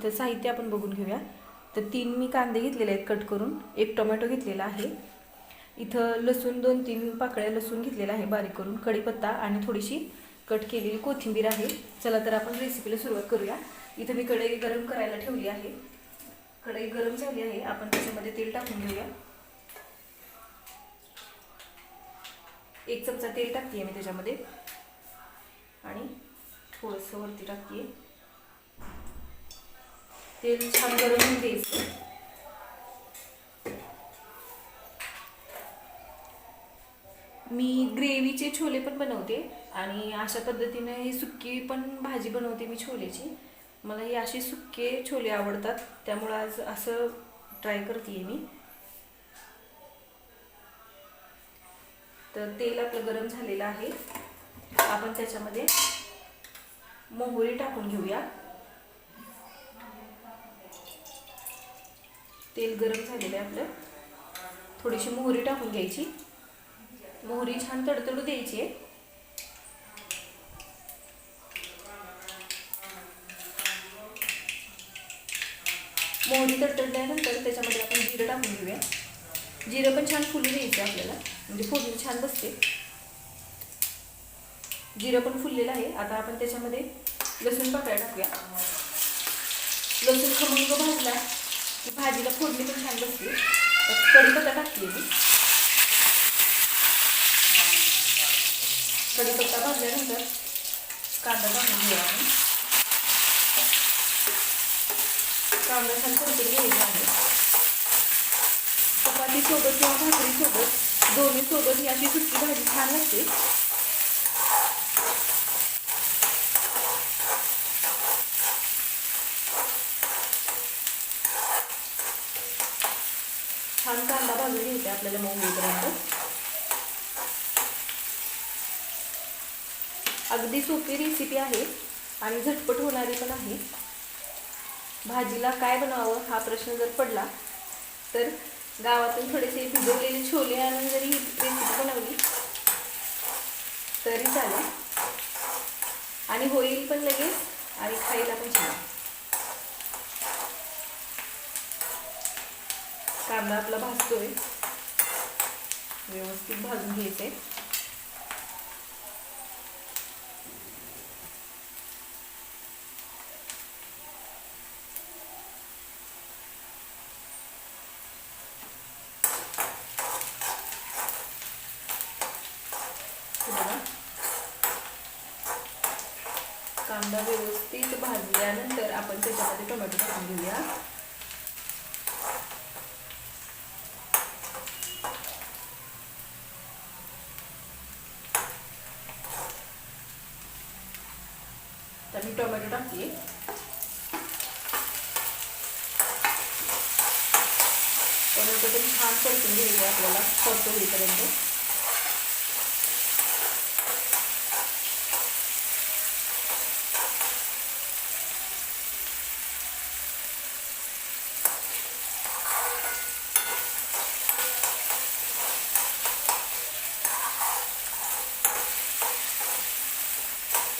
इथं साहित्य आपण बघून घेऊया. तर तीन मी कांदे घेतलेले आहेत कट करून. एक टोमॅटो घेतलेला आहे. इथं लसूण दोन तीन पाकळ्या लसूण घेतलेला आहे बारीक करून. कढीपत्ता आणि थोडीशी कट केलेली कोथिंबीर आहे. चला तर आपण रेसिपीला सुरुवात करूया. इथं मी कढई गरम करायला ठेवली आहे. कढई गरम झाली आहे. आपण त्याच्यामध्ये तेल टाकून घेऊया. एक चमचा तेल टाकते मी त्याच्यामध्ये. आणि थोडंसं वरती टाकते तेल छान गरम होऊन द्यायचं. मी ग्रेव्हीचे छोले पण बनवते आणि अशा पद्धतीने ही सुक्की पण भाजी बनवते मी छोलेची. मला ही अशी सुक्के छोले आवडतात त्यामुळं आज असं ट्राय करते मी. तर तेल आपलं गरम झालेलं आहे. आपण त्याच्यामध्ये मोहरी टाकून घेऊया. तेल गरम झालेलं आहे आपलं. थोडीशी मोहरी टाकून घ्यायची. मोहरी छान तडतडू द्यायची आहे. मोहरी तडतडल्यानंतर त्याच्यामध्ये आपण जिरं टाकून घेऊया. जिरं पण छान फुलू द्यायचं आपल्याला. म्हणजे फोडणी छान बसते. जिरं पण फुललेलं आहे. आता आपण त्याच्यामध्ये लसूण पाकळ्या टाकूया. लसूण खमंग भाजला. की भाजीला फोडणी पण छान बसली. कढीपत्ता टाकते मी. कढीपत्ता भाजल्यानंतर कांदा टाकून घेऊ आपण. कांदा छान परतून घ्यायचा आहे. चपातीसोबत किंवा भाकरीसोबत सोबत दोन्ही सोबत ही अशी सुट्टी भाजी छान लागते छान कांदा भाजून घ्यायचा आहे आपल्याला मऊ होईपर्यंत अगदी सोपी रेसिपी आहे आणि झटपट होणारी पण आहे. भाजीला काय बनवावं हा प्रश्न जर पडला तर गावातून थोडेसे भिजवलेले छोले आणून जरी ही रेसिपी बनवली तरी चालेल. आणि होईल पण लगेच आणि खायला पण छान. कांदा आपला भाजतोय. व्यवस्थित भाजून घ्यायचे. कांदा व्यवस्थित भाजल्यानंतर आपण त्याच्यामध्ये टोमॅटो टाकून घेऊया तर मी टोमॅटो टाकते टोमॅटो पण छान परतून घ्यायचे आपल्याला परतो होईपर्यंत.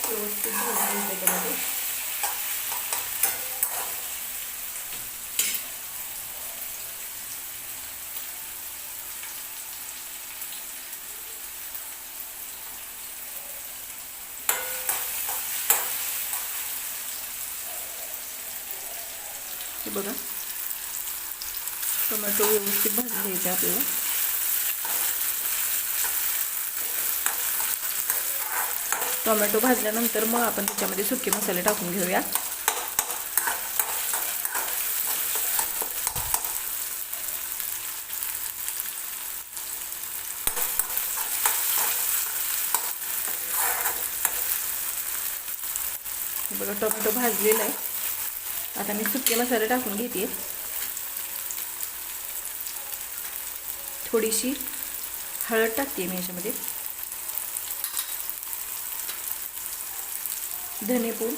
व्यवस्थित भाजून घ्यायचं त्याच्यामध्ये हे बघा. टोमॅटो व्यवस्थित भाजून घ्यायचे आपल्याला. टोमॅटो भाजल्यानंतर मग आपण त्याच्यामध्ये सुके मसाले टाकून घेऊया. बघा टोमॅटो भाजलेला आहे. आता मी सुके मसाले टाकून घेते. थोडीशी हळद टाकते मी याच्यामध्ये. धनेपूड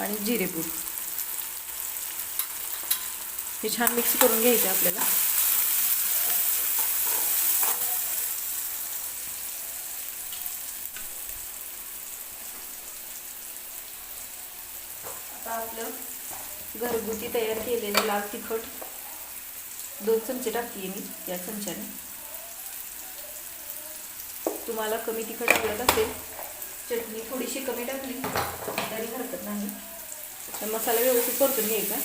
आणि जिरेपूड हे छान मिक्स करून घ्यायचं आपल्याला आता आपलं घरगुती तयार केलेलं लाल तिखट. दोन चमचे टाकते मी या चमच्याने. तुम्हाला कमी तिखट आवडत असेल चटणी थोडीशी कमी टाकली तरी हरकत नाही. तर मसाला व्यवस्थित परतून घ्यायचा.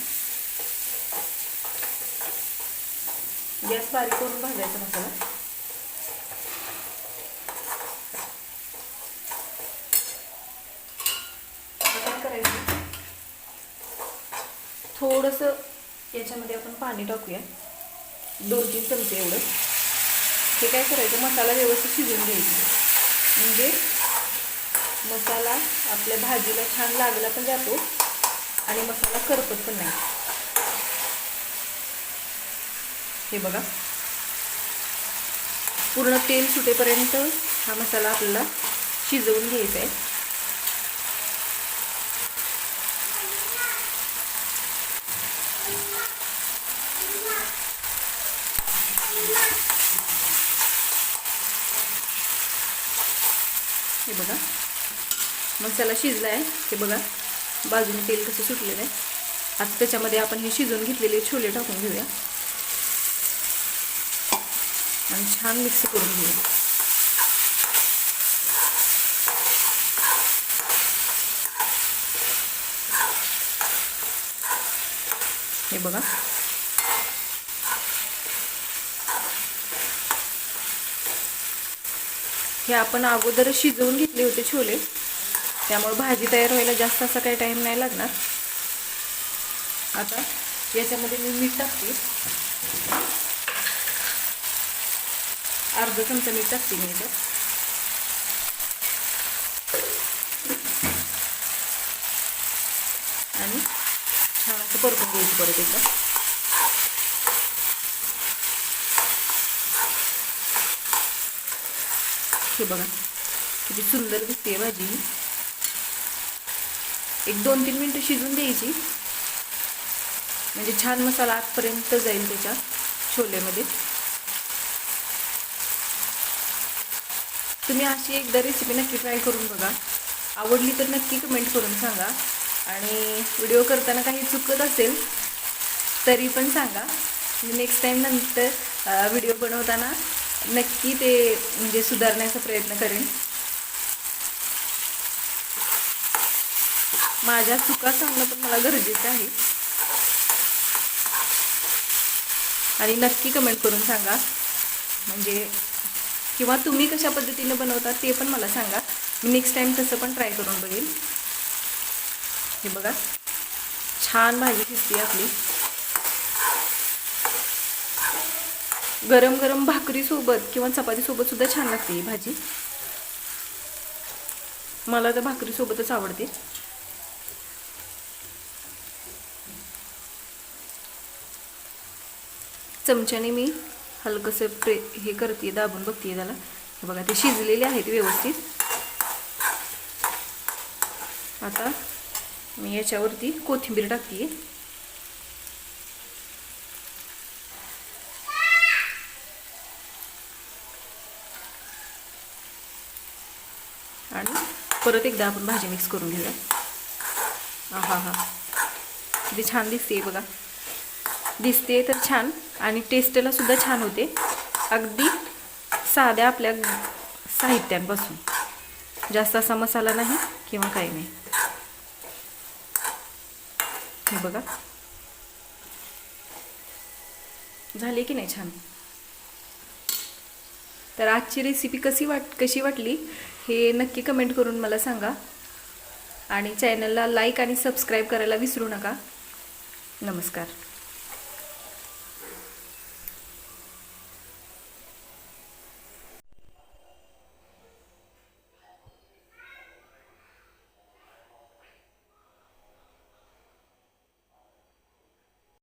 गॅस बारीक करून भाजायचा मसाला आता काय करायचं थोडंसं याच्यामध्ये आपण पाणी टाकूया. दोन तीन चमचे एवढं. हे काय करायचं? मसाला व्यवस्थित शिजवून घ्यायचा. म्हणजे मसाला आपल्या भाजीला छान लागला पण जातो आणि मसाला करपत पण नाही. हे बघा. पूर्ण तेल सुटेपर्यंत हा मसाला आपल्याला शिजवून घ्यायचा आहे. हे बघा. मसाला शिजला आहे हे बघा. बाजूने तेल कसं सुटलेलं आहे. आता त्याच्यामध्ये आपण हे शिजवून घेतलेले छोले टाकून घेऊया. आणि छान मिक्स करून घेऊया. हे बघा. हे आपण अगोदर शिजवून घेतले होते छोले. त्यामुळे भाजी तयार व्हायला जास्त असा काही टाईम नाही लागणार. आता याच्यामध्ये मी मीठ टाकते. अर्धा चमचा मीठ टाकते मी याच्यात आणि छान असं परतून घ्यायचं परत एकदा. हे बघा. किती सुंदर दिसते भाजी. एक दोन तीन मिनटं शिजून द्यायची. म्हणजे छान मसाला आतपर्यंत जाईल त्याच्या छोलेमध्ये. तुम्ही अशी एकदा रेसिपी नक्की ट्राय करून बघा. आवडली तर नक्की कमेंट करून सांगा. आणि व्हिडिओ करताना काही चुकत असेल तरी पण सांगा. नेक्स्ट टाईम नंतर व्हिडिओ बनवताना नक्की ते म्हणजे सुधारण्याचा प्रयत्न करेन. माझ्या चुका सांगणं पण मला गरजेचं आहे. आणि नक्की कमेंट करून सांगा. म्हणजे किंवा तुम्ही कशा पद्धतीनं बनवता ते पण मला सांगा. मी नेक्स्ट टाईम तसं पण ट्राय करून बघेन. हे बघा. छान भाजी शिजते आपली. गरम गरम भाकरीसोबत किंवा चपातीसोबत सुद्धा छान लागते ही भाजी. मला तर भाकरीसोबतच आवडते. चमच्याने मी हलकंसं प्रे हे करते दाबून बघते त्याला. हे बघा ते शिजलेले आहेत व्यवस्थित. आता मी याच्यावरती कोथिंबीर टाकते आणि परत एकदा आपण भाजी मिक्स करून घेऊया. हा हा. किती छान दिसते बघा. दिसते तर छान आणि टेस्टला सुद्धा छान होते. अगदी साध्या आपल्या साहित्यांपासून. जास्त असा मसाला नाही किंवा काही नाही. हे बघा. झाली की नाही छान? तर आजची रेसिपी कशी वाट कशी वाटली? हे नक्की कमेंट करून मला सांगा. आणि चॅनलला लाईक आणि सबस्क्राईब करायला विसरू नका. नमस्कार.